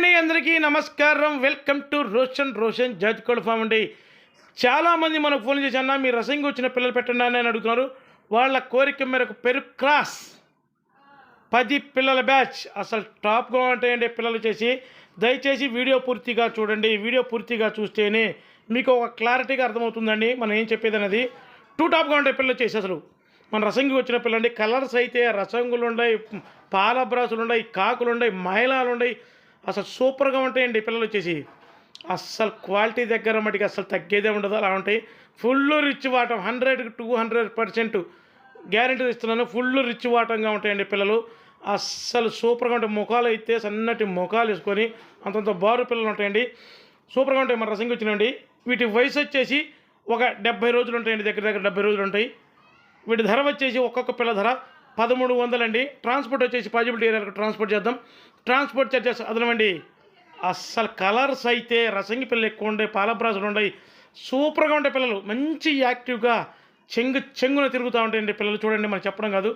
అండి అందరికీ నమస్కారం. Welcome to Roshan Roshan George code farm అండి. చాలామంది మనకు ఫోన్ చేసి అన్న మీరు రసంగి వచ్చిన పిల్లలు పెట్టండి అని అడుగుతున్నారు. వాళ్ళ కోరిక మేరకు పెరు క్రాస్ పది పిల్లల బ్యాచ్ అసలు టాప్గా ఉంటాయండి పిల్లలు చేసి. దయచేసి వీడియో పూర్తిగా చూడండి. వీడియో పూర్తిగా చూస్తేనే మీకు ఒక క్లారిటీగా అర్థమవుతుందండి మనం ఏం చెప్పేది అనేది టూ టాప్గా ఉంటాయి పిల్లలు చేసి అసలు మన రసంగి వచ్చిన పిల్లండి కలర్స్ అయితే రసంగులు ఉన్నాయి పాల బ్రాసులు ఉన్నాయి కాకులు ఉన్నాయి మహిళలు ఉన్నాయి అసలు సూపర్గా ఉంటాయండి పిల్లలు వచ్చేసి. అస్సలు క్వాలిటీ దగ్గర మటుకు అసలు తగ్గేదే ఉండదు అలా ఉంటాయి. ఫుల్ రిచ్ వాటం హండ్రెడ్కి టూ హండ్రెడ్ పర్సెంట్ గ్యారెంటీ ఇస్తున్నాను. ఫుల్ రిచ్ వాటంగా ఉంటాయండి పిల్లలు. అస్సలు సూపర్గా ఉంటాయి. ముఖాలు అయితే సన్నటి ముఖాలు వేసుకొని అంతంత బారు పిల్లలు ఉంటాయండి. సూపర్గా ఉంటాయి. మన రసంగి వచ్చినండి వీటి వయసు వచ్చేసి ఒక డెబ్బై రోజులు ఉంటాయండి. దగ్గర దగ్గర డెబ్బై రోజులు ఉంటాయి. వీటి ధర వచ్చేసి ఒక్కొక్క పిల్ల ధర పదమూడు వందలండి. ట్రాన్స్పోర్ట్ వచ్చేసి పాజిబిలిటీ ఏరియాలకు ట్రాన్స్పోర్ట్ చేద్దాం. ట్రాన్స్పోర్ట్ చార్జెస్ అదనమండి అస్సలు కలర్స్ అయితే రసంగి పిల్లలు ఎక్కువ ఉండే పాలబ్రాసులు ఉంటాయి సూపర్గా ఉంటాయి పిల్లలు. మంచి యాక్టివ్గా చెంగు చెంగున తిరుగుతూ ఉంటాయండి పిల్లలు. చూడండి మనం చెప్పడం కాదు.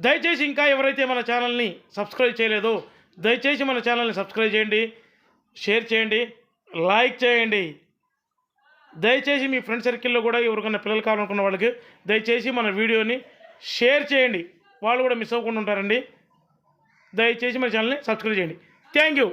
దయచేసి ఇంకా ఎవరైతే మన ఛానల్ని సబ్స్క్రైబ్ చేయలేదో దయచేసి మన ఛానల్ని సబ్స్క్రైబ్ చేయండి షేర్ చేయండి లైక్ చేయండి. దయచేసి మీ ఫ్రెండ్ సర్కిల్లో కూడా ఎవరికైనా పిల్లలు కావాలనుకున్న వాళ్ళకి దయచేసి మన వీడియోని షేర్ చేయండి. వాళ్ళు కూడా మిస్ అవ్వకుండా ఉంటారండి. దయచేసి మన ఛానల్ని సబ్స్క్రైబ్ చేయండి. Thank you.